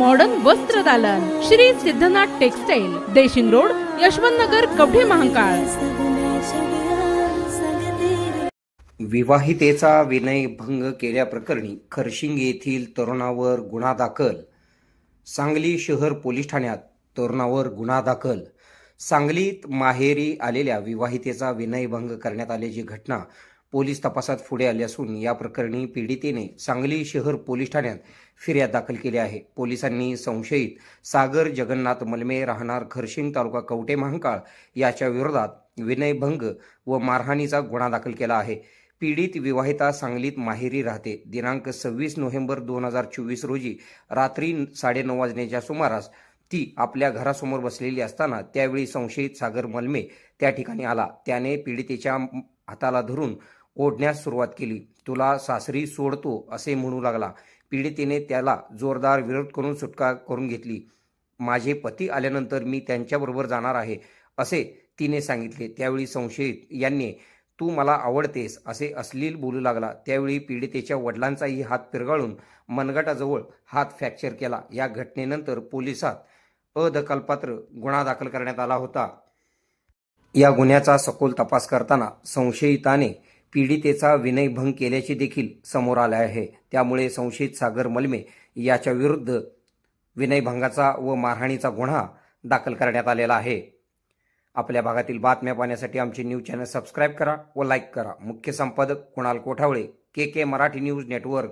Modern वस्त्र दालन. Shri Siddhanath textile Deshing road Yashwant Nagar Kavathe Mahakal. विवाहितेचा विनयभंग केल्याप्रकरणी खरशिंग येथील तरुणावर गुन्हा दाखल. सांगली शहर पोलीस ठाण्यात तरुणावर गुन्हा दाखल. सांगलीत माहेरी आलेल्या विवाहितेचा विनयभंग करण्यात आल्याची घटना पोलीस तपासात पुढे आले असून या प्रकरणी पीडितेने सांगली शहर पोलीस ठाण्यात फिर्याद दाखल केली आहे. पोलिसांनी संशयित सागर जगन्नाथ मलमे राहणार खरशिंग तालुका कवटे महांकाळ याच्या विरोधात विनयभंग व मारहाणीचा गुन्हा दाखल केला आहे. पीडित विवाहिता सांगलीत माहेरी राहते. दिनांक सव्वीस नोव्हेंबर दोन हजार चोवीस रोजी रात्री साडेनऊ वाजण्याच्या सुमारास ती आपल्या घरासमोर बसलेली असताना त्यावेळी संशयित सागर मलमे त्या ठिकाणी आला. त्याने पीडितेच्या हाताला धरून ओढण्यास सुरुवात केली. तुला सासरी सोडतो असे म्हणू लागला. पीडितेने त्याला जोरदार विरोध करून सुटका करून घेतली. माझे पती आल्यानंतर मी त्यांच्याबरोबर जाणार आहे असे तिने सांगितले. त्यावेळी संशयित यांनी तू मला आवडतेस असे अश्लील बोलू लागला. त्यावेळी पीडितेच्या वडिलांचाही हात पिरगाळून मनगटाजवळ हात फ्रॅक्चर केला. या घटनेनंतर पोलिसात अदखलपात्र गुन्हा दाखल करण्यात आला होता. या गुन्ह्याचा सखोल तपास करताना संशयिताने पीडितेचा विनयभंग केल्याचे देखील समोर आले आहे. त्यामुळे संशयित सागर मलमे याच्या विरुद्ध विनयभंगाचा व मारहाणीचा गुन्हा दाखल करण्यात आलेला आहे. आपल्या भागातील बातम्या पाहण्यासाठी आमचे न्यूज चॅनल सबस्क्राईब करा व लाईक करा. मुख्य संपादक Kunal Kothawale K K Marathi news network.